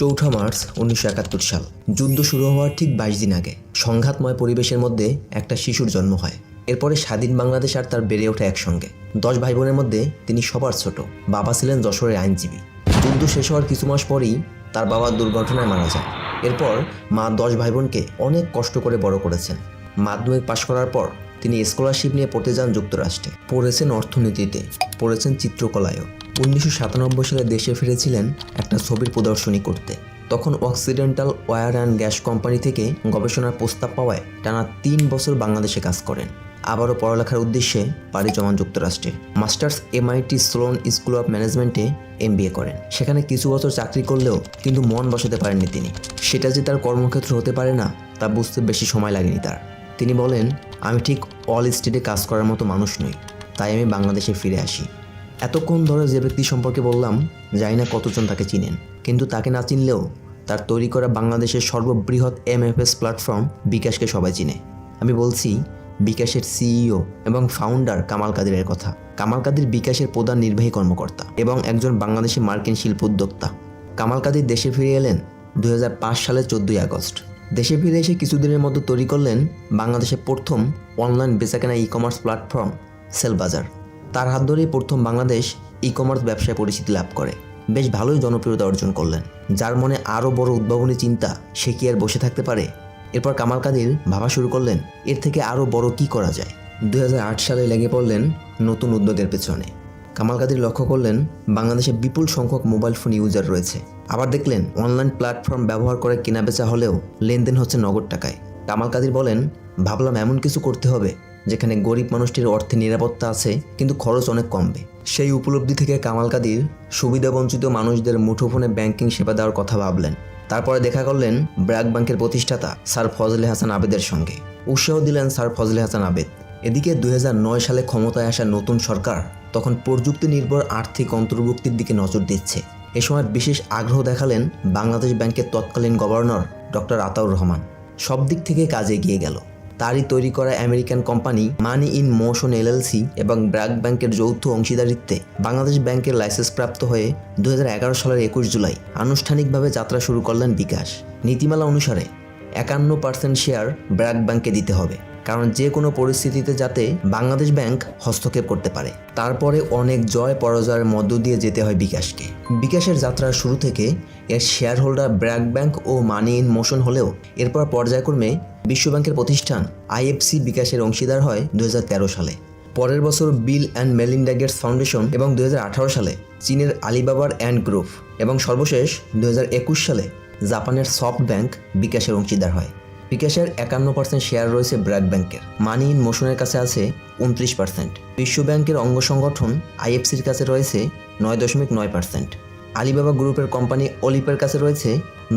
চৌঠা মার্চ উনিশশো একাত্তর সাল। যুদ্ধ শুরু হওয়ার ঠিক বাইশ দিন আগে। সংঘাতময় পরিবেশের মধ্যে একটা শিশুর জন্ম হয়। এরপরে স্বাধীন বাংলাদেশ আর তার বেড়ে ওঠা একসঙ্গে। দশ ভাই বোনের মধ্যে তিনি সবার ছোট। বাবা ছিলেন যশোরের আইনজীবী। যুদ্ধ শেষ হওয়ার কিছু মাস পরেই তার বাবা দুর্ঘটনায় মারা যায়। এরপর মা দশ ভাই বোনকে অনেক কষ্ট করে বড় করেছেন। মাধ্যমিক পাশ করার পর তিনি স্কলারশিপ নিয়ে পড়তে যান যুক্তরাষ্ট্রে। পড়েছেন অর্থনীতিতে, পড়েছেন চিত্রকলায়ও। উনিশশো সাতানব্বই সালে দেশে ফিরেছিলেন একটা ছবির প্রদর্শনী করতে। তখন অক্সিডেন্টাল ওয়্যার অ্যান্ড গ্যাস কোম্পানি থেকে গবেষণার প্রস্তাব পাওয়ায় টানা তিন বছর বাংলাদেশে কাজ করেন। আবারও পড়ালেখার উদ্দেশ্যে পাড়ি জমান যুক্তরাষ্ট্রে। Masters MIT Sloan School of ম্যানেজমেন্টে এমবিএ করেন। সেখানে কিছু বছর চাকরি করলেও কিন্তু মন বসাতে পারেননি তিনি। সেটা যে তার কর্মক্ষেত্র হতে পারে না, তা বুঝতে বেশি সময় লাগেনি তার। তিনি বলেন আমি ঠিক অল স্টেটে কাজ করার মতো মানুষ নই, তাই আমি বাংলাদেশে ফিরে আসি। এতক্ষণ ধরে যে ব্যক্তি সম্পর্কে বললাম, জানি না কতজন তাকে চিনেন, কিন্তু তাকে না চিনলেও তার তৈরি করা বাংলাদেশের সর্ববৃহৎ এমএফএস প্ল্যাটফর্ম বিকাশকে সবাই চিনে। আমি বলছি, বিকাশের সিইও এবং ফাউন্ডার কামাল কাদিরের কথা। কামাল কাদির বিকাশের প্রধান নির্বাহী কর্মকর্তা এবং একজন বাংলাদেশি মার্কিন শিল্প উদ্যোক্তা কামাল কাদির দেশে ফিরে এলেন দু হাজার পাঁচ সালের চোদ্দোই আগস্ট। দেশে ফিরে এসে কিছুদিনের মধ্যে তৈরি করলেন বাংলাদেশের প্রথম অনলাইন বেচাকেনা ই কমার্স প্ল্যাটফর্ম সেলবাজার। তার হাত ধরেই প্রথম বাংলাদেশ ই কমার্স ব্যবসায় পরিচিতি লাভ করে। বেশ ভালোই জনপ্রিয়তা অর্জন করলেন, যার মনে আরও বড় উদ্ভাবনী চিন্তা সে কি আর বসে থাকতে পারে? এরপর কামাল কাদির ভাবা শুরু করলেন, এর থেকে আরও বড় কি করা যায়? দু হাজার আট সালে লেগে পড়লেন নতুন উদ্যোগের পেছনে। কামাল কাদির লক্ষ্য করলেন, বাংলাদেশে বিপুল সংখ্যক মোবাইল ফোন ইউজার রয়েছে। আবার দেখলেন, অনলাইন প্ল্যাটফর্ম ব্যবহার করে কেনাবেচা হলেও লেনদেন হচ্ছে নগদ টাকায়। কামাল কাদির বলেন, ভাবলাম এমন কিছু করতে হবে, যেখানে গরিব মানুষটির অর্থে নিরাপত্তা আছে, কিন্তু খরচ অনেক কমবে। সেই উপলব্ধি থেকে কামাল কাদির সুবিধাবঞ্চিত মানুষদের মুঠোফোনে ব্যাংকিং সেবা দেওয়ার কথা ভাবলেন। তারপরে দেখা করলেন, ব্র্যাক ব্যাংকের প্রতিষ্ঠাতা স্যার ফজলে হাসান আবেদের সঙ্গে। উৎসাহ দিলেন স্যার ফজলে হাসান আবেদ। এদিকে দু হাজার নয় সালে ক্ষমতায় আসা নতুন সরকার তখন প্রযুক্তি নির্ভর আর্থিক অন্তর্ভুক্তির দিকে নজর দিচ্ছে। এ সময় বিশেষ আগ্রহ দেখালেন বাংলাদেশ ব্যাংকের তৎকালীন গভর্নর ডক্টর আতাউর রহমান। সব দিক থেকে কাজে এগিয়ে গেল। তারই তৈরি করা American company Money in Motion LLC এবং ব্র্যাক ব্যাংকের যৌথ অংশীদারিত্বে বাংলাদেশ ব্যাংকের লাইসেন্স প্রাপ্ত হয়ে দু হাজার এগারো সালের একুশ জুলাই আনুষ্ঠানিকভাবে যাত্রা শুরু করলেন বিকাশ। নীতিমালা অনুসারে একান্ন পার্সেন্ট শেয়ার ব্র্যাক ব্যাংকে দিতে হবে। কারণ যে কোনো পরিস্থিতিতে যাতে বাংলাদেশ ব্যাংক হস্তক্ষেপ করতে পারে। তারপরে অনেক জয় পরাজয়ের মধ্য দিয়ে যেতে হয় বিকাশকে। বিকাশের যাত্রার শুরু থেকে এর শেয়ার হোল্ডার ব্র্যাক ব্যাংক ও মানি ইন মোশন হলেও এরপর পর্যায়ক্রমে বিশ্বব্যাংকের প্রতিষ্ঠান আইএফসি বিকাশের অংশীদার হয় দু হাজার তেরো সালে। পরের বছর Bill and Melinda Gates Foundation এবং দু হাজার আঠারো সালে চীনের আলিবাবার অ্যান্ড গ্রুপ এবং সর্বশেষ দু হাজার একুশ সালে জাপানের সফট ব্যাংক বিকাশের অংশীদার হয়। বিকাশের একান্ন পার্সেন্ট শেয়ার রয়েছে ব্র্যাক ব্যাংকের। মানি ইন মোশনের কাছে আছে উনত্রিশ পার্সেন্ট বিশ্ব ব্যাংকের অঙ্গ সংগঠন আইএফসির কাছে রয়েছে নয় দশমিক নয় পার্সেন্ট আলিবাবা গ্রুপের কোম্পানি অলিপের কাছে রয়েছে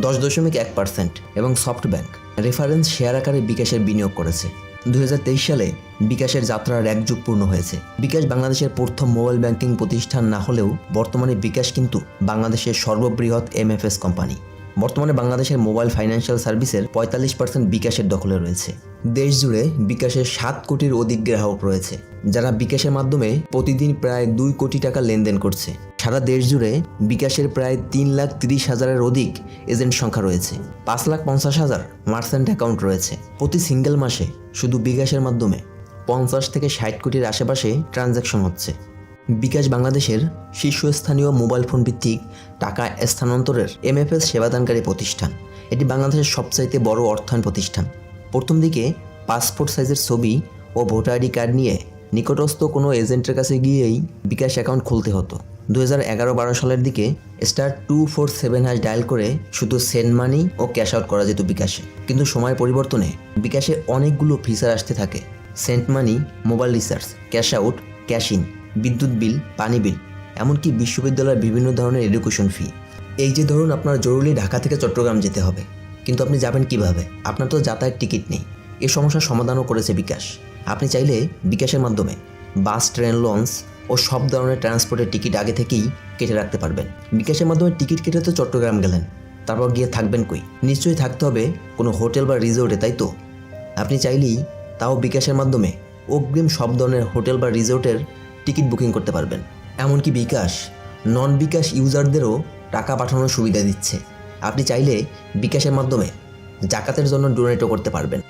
দশ দশমিক এক পার্সেন্ট এবং সফট ব্যাংক। রেফারেন্স শেয়ার আকারে বিকাশের বিনিয়োগ করেছে। দু হাজার তেইশ সালে বিকাশের যাত্রার এক যুগ পূর্ণ হয়েছে। বিকাশ বাংলাদেশের প্রথম মোবাইল ব্যাংকিং প্রতিষ্ঠান না হলেও বর্তমানে বিকাশ কিন্তু বাংলাদেশের সর্ববৃহৎ এমএফএস কোম্পানি। বর্তমানে বাংলাদেশের মোবাইল ফাইন্যান্সিয়াল সার্ভিসের পঁয়তাল্লিশ পার্সেন্ট বিকাশের দখলে রয়েছে। দেশ জুড়ে বিকাশের সাত কোটির অধিক গ্রাহক রয়েছে, যারা বিকাশের মাধ্যমে প্রতিদিন প্রায় দুই কোটি টাকা লেনদেন করছে। সারা দেশ জুড়ে বিকাশের প্রায় তিন লাখ তিরিশ হাজারের অধিক এজেন্ট সংখ্যা রয়েছে। পাঁচ লাখ পঞ্চাশ হাজার মার্সেন্ট অ্যাকাউন্ট রয়েছে। প্রতি সিঙ্গেল মাসে শুধু বিকাশের মাধ্যমে পঞ্চাশ থেকে ষাট কোটির আশেপাশে ট্রানজ্যাকশন হচ্ছে। বিকাশ বাংলাদেশের শীর্ষস্থানীয় মোবাইল ফোন ভিত্তিক টাকা স্থানান্তরের এমএফএস সেবাদানকারী প্রতিষ্ঠান। এটি বাংলাদেশের সবচাইতে বড় অর্থায়ন প্রতিষ্ঠান। প্রথম দিকে পাসপোর্ট সাইজের ছবি ও ভোটার আইডি কার্ড নিয়ে নিকটস্থ কোনো এজেন্টের কাছে গিয়েই বিকাশ অ্যাকাউন্ট খুলতে হতো। দু হাজার এগারো বারো সালের দিকে star two four seven hash dial করে শুধু সেন্ড মানি ও ক্যাশ আউট করা যেত বিকাশে। কিন্তু সময় পরিবর্তনে বিকাশে অনেকগুলো ফিচার আসতে থাকে। Sent money, mobile recharge, cash out, cash in. বিদ্যুৎ বিল, পানি বিল, এমনকি বিশ্ববিদ্যালয়ের বিভিন্ন ধরনের এডুকেশন ফি এই যে ধরুন আপনার জরুরি ঢাকা থেকে চট্টগ্রাম যেতে হবে, কিন্তু আপনি যাবেন কীভাবে? আপনার তো যাতায়াত টিকিট নেই। এ সমস্যার সমাধানও করেছে বিকাশ। আপনি চাইলে বিকাশের মাধ্যমে বাস, ট্রেন, লঞ্চ ও সব ধরনের ট্রান্সপোর্টের টিকিট আগে থেকেই কেটে রাখতে পারবেন। বিকাশের মাধ্যমে টিকিট কেটে তো চট্টগ্রাম গেলেন, তারপর গিয়ে থাকবেন কই? নিশ্চয়ই থাকতে হবে কোনো হোটেল বা রিসোর্টে তাই তো? আপনি চাইলেই তাও বিকাশের মাধ্যমে অগ্রিম সব ধরনের হোটেল বা রিসোর্টের টিকিট বুকিং করতে পারবেন। এমনকি বিকাশ নন বিকাশ ইউজারদেরও টাকা পাঠানোর সুবিধা দিচ্ছে। আপনি চাইলে বিকাশের মাধ্যমে জাকাতের জন্য ডোনেটও করতে পারবেন।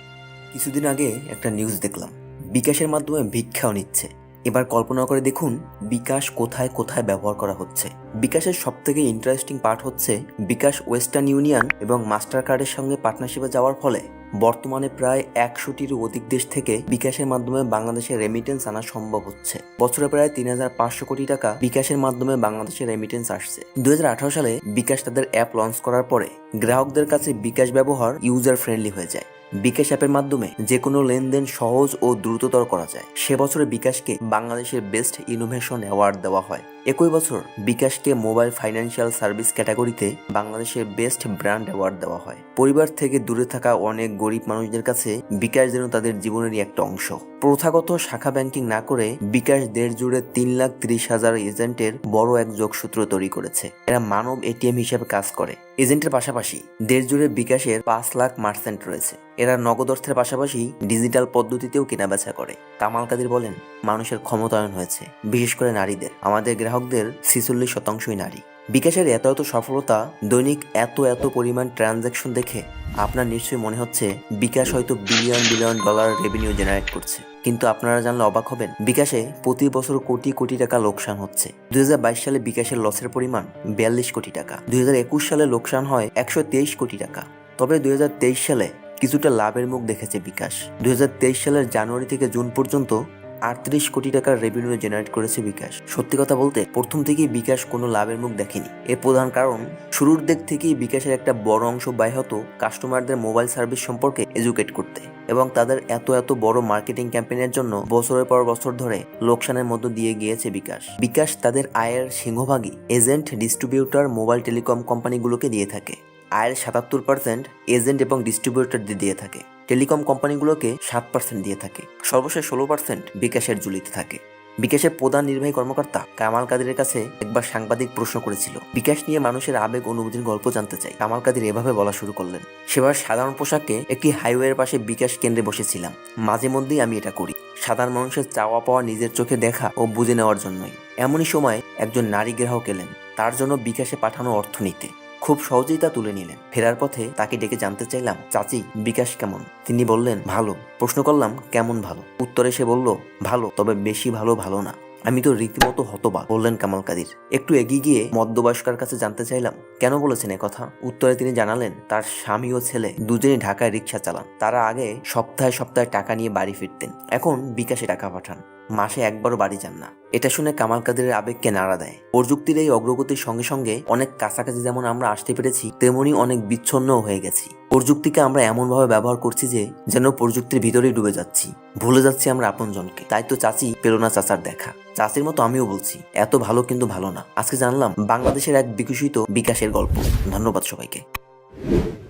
কিছুদিন আগে একটা নিউজ দেখলাম। বিকাশের মাধ্যমে ভিক্ষাও নিচ্ছে। এবার কল্পনা করে দেখুন বিকাশ কোথায় কোথায় ব্যবহার করা হচ্ছে। বিকাশের সব থেকে ইন্টারেস্টিং পার্ট হচ্ছে বিকাশ ওয়েস্টার্ন ইউনিয়ন এবং মাস্টার কার্ডের সঙ্গে পার্টনারশিপে যাওয়ার ফলে বর্তমানে প্রায় একশোটির অধিক দেশ থেকে বিকাশের মাধ্যমে বাংলাদেশে রেমিটেন্স আনা সম্ভব হচ্ছে। বছরে প্রায় তিন হাজার পাঁচশো কোটি টাকা বিকাশের মাধ্যমে বাংলাদেশে রেমিটেন্স আসছে। দু হাজার আঠারো সালে বিকাশ তাদের অ্যাপ লঞ্চ করার পরে গ্রাহকদের কাছে বিকাশ ব্যবহার ইউজার ফ্রেন্ডলি হয়ে যায়। বিকাশ অ্যাপের মাধ্যমে যে কোনো লেনদেন সহজ ও দ্রুততর করা যায়। সে বছরে বিকাশকে বাংলাদেশের বেস্ট ইনোভেশন অ্যাওয়ার্ড দেওয়া হয়। একই বছর বিকাশকে মোবাইল ফাইন্যান্সিয়াল সার্ভিস ক্যাটাগরিতে বাংলাদেশের বেস্ট ব্র্যান্ড অ্যাওয়ার্ড দেওয়া হয়। পরিবার থেকে দূরে থাকা অনেক গরিব মানুষদের কাছে বিকাশ যেন তাদের জীবনেরই একটা অংশ। প্রথাগত শাখা ব্যাংকিং না করে বিকাশ দেশ জুড়ে তিন লাখ ত্রিশ হাজার এজেন্টের বড় এক যোগসূত্র তৈরি করেছে। এরা মানব এটিএম হিসেবে কাজ করে। এজেন্টের পাশাপাশি দেশ জুড়ে বিকাশের পাঁচ লাখ মার্চেন্ট রয়েছে। এরা নগদ অর্থের পাশাপাশি ডিজিটাল পদ্ধতিতেও কেনাবেচা করে। কামাল কাদির বলেন, মানুষের ক্ষমতায়ন হয়েছে, বিশেষ করে নারীদের। আমাদের গ্রাহকদের ছিচল্লিশ শতাংশই নারী। বিকাশের এত এত সফলতা, দৈনিক এত এত পরিমাণ ট্রানজ্যাকশন দেখে আপনার নিশ্চয়ই মনে হচ্ছে বিকাশ হয়তো billion billion dollar revenue generate করছে। কিন্তু আপনারা জানলে অবাক হবেন, বিকাশে প্রতি বছর কোটি কোটি টাকা লোকসান হচ্ছে। দুই হাজার বাইশ সালে বিকাশের লসের পরিমাণ বিয়াল্লিশ কোটি টাকা। দুই হাজার একুশ সালে লোকসান হয় একশো তেইশ কোটি টাকা। তবে দুই হাজার তেইশ সালে কিছুটা লাভের মুখ দেখেছে বিকাশ। দুই হাজার তেইশ সালের জানুয়ারি থেকে জুন পর্যন্ত আটত্রিশ কোটি টাকার রেভিনিউ জেনারেট করেছে বিকাশ। সত্যি কথা বলতে, প্রথম থেকেই বিকাশ কোনো লাভের মুখ দেখেনি। এর প্রধান কারণ, শুরুর দিক থেকেই বিকাশের একটা বড় অংশ ব্যয় হতো কাস্টমারদের মোবাইল সার্ভিস সম্পর্কে এডুকেট করতে এবং তাদের এত এত বড় মার্কেটিং ক্যাম্পেইনের জন্য বছরের পর বছর ধরে লোকসানের মধ্য দিয়ে গিয়েছে বিকাশ। বিকাশ তাদের আয়ের সিংহভাগই এজেন্ট ডিস্ট্রিবিউটর মোবাইল টেলিকম কোম্পানিগুলোকে দিয়ে থাকে। আয়ের সাতাত্তর পার্সেন্ট এজেন্ট এবং ডিস্ট্রিবিউটরদের দিয়ে থাকে। টেলিকম কোম্পানিগুলোকে সাত পার্সেন্ট দিয়ে থাকে। সর্বশেষ ষোলো পার্সেন্ট বিকাশের জুলিতে থাকে। বিকাশের প্রধান নির্বাহী কর্মকর্তা কামাল কাদিরের কাছে একবার সাংবাদিক প্রশ্ন করেছিল, বিকাশ নিয়ে মানুষের আবেগ অনুভূতির গল্প জানতে চাই। কামাল কাদির এভাবে বলা শুরু করলেন, সেবার সাধারণ পোশাকে একটি হাইওয়ের পাশে বিকাশ কেন্দ্রে বসেছিলাম। মাঝে মধ্যেই আমি এটা করি। সাধারণ মানুষের চাওয়া পাওয়া নিজের চোখে দেখা ও বুঝে নেওয়ার জন্যই। এমনই সময় একজন নারী গ্রাহক এলেন। তার জন্য বিকাশে পাঠানো অর্থ নিতে খুব সহজেই তা তুলে নিলেন। ফেরার পথে তাকে ডেকে জানতে চাইলাম, চাচি, বিকাশ কেমন? তিনি বললেন, ভালো। প্রশ্ন করলাম, কেমন ভালো? উত্তরে সে বলল, ভালো, তবে বেশি ভালো ভালো না। আমি তো রীতিমতো হতবাক, বললেন কামাল কাদির। একটু এগিয়ে গিয়ে মধ্যবয়স্কার কাছে জানতে চাইলাম, কেন বলেছেন কথা? উত্তরে তিনি জানালেন, তার স্বামী ও ছেলে দুজনেই ঢাকায় রিক্সা চালান। তারা আগে সপ্তাহে সপ্তাহে টাকা নিয়ে বাড়ি ফিরতেন। এখন বিকাশে টাকা পাঠান। মাসে একবারও বাড়ি যান না। এটা শুনে কামাল কাদিরের আবেগকে নাড়া দেয়। প্রযুক্তির এই অগ্রগতির সঙ্গে সঙ্গে অনেক কাছাকাছি যেমন আমরা আসতে পেরেছি, তেমনি অনেক বিচ্ছন্নও হয়ে গেছি। প্রযুক্তিকে আমরা এমনভাবে ব্যবহার করছি যে, যেন প্রযুক্তির ভিতরেই ডুবে যাচ্ছি। ভুলে যাচ্ছি আমরা আপনজনকে। তাই তো চাচি না চাচার দেখা। চাচির মতো আমিও বলছি, এত ভালো কিন্তু ভালো না। আজকে জানলাম, বাংলাদেশের এক বিকশিত বিকাশের গল্প। ধন্যবাদ সবাইকে।